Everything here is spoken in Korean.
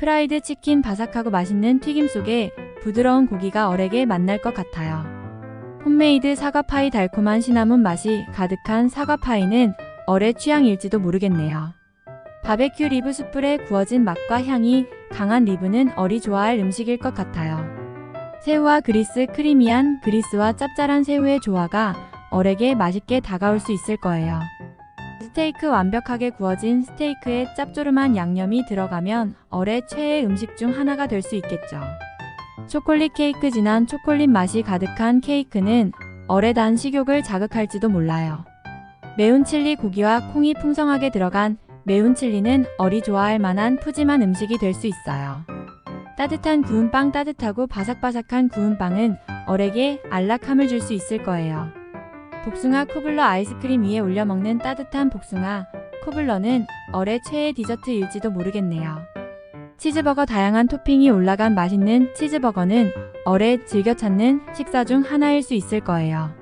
프라이드 치킨 바삭하고 맛있는 튀김 속에 부드러운 고기가 얼에게 만날 것 같아요. 홈메이드 사과파이 달콤한 시나몬 맛이 가득한 사과파이는 얼의 취향일지도 모르겠네요. 바베큐 리브 숯불에 구워진 맛과 향이 강한 리브는 얼이 좋아할 음식일 것 같아요. 새우와 그리스 크리미한 그리스와 짭짤한 새우의 조화가 얼에게 맛있게 다가올 수 있을 거예요. 스테이크 완벽하게 구워진 스테이크에 짭조름한 양념이 들어가면 얼의 최애 음식 중 하나가 될 수 있겠죠. 초콜릿 케이크 진한 초콜릿 맛이 가득한 케이크는 얼의 단 식욕을 자극할지도 몰라요. 매운 칠리 고기와 콩이 풍성하게 들어간 매운 칠리는 얼이 좋아할 만한 푸짐한 음식이 될 수 있어요. 따뜻한 구운 빵 따뜻하고 바삭바삭한 구운 빵은 얼에게 안락함을 줄 수 있을 거예요. 복숭아 코블러 아이스크림 위에 올려 먹는 따뜻한 복숭아 코블러는 얼의 최애 디저트일지도 모르겠네요. 치즈버거 다양한 토핑이 올라간 맛있는 치즈버거는 얼에 즐겨 찾는 식사 중 하나일 수 있을 거예요.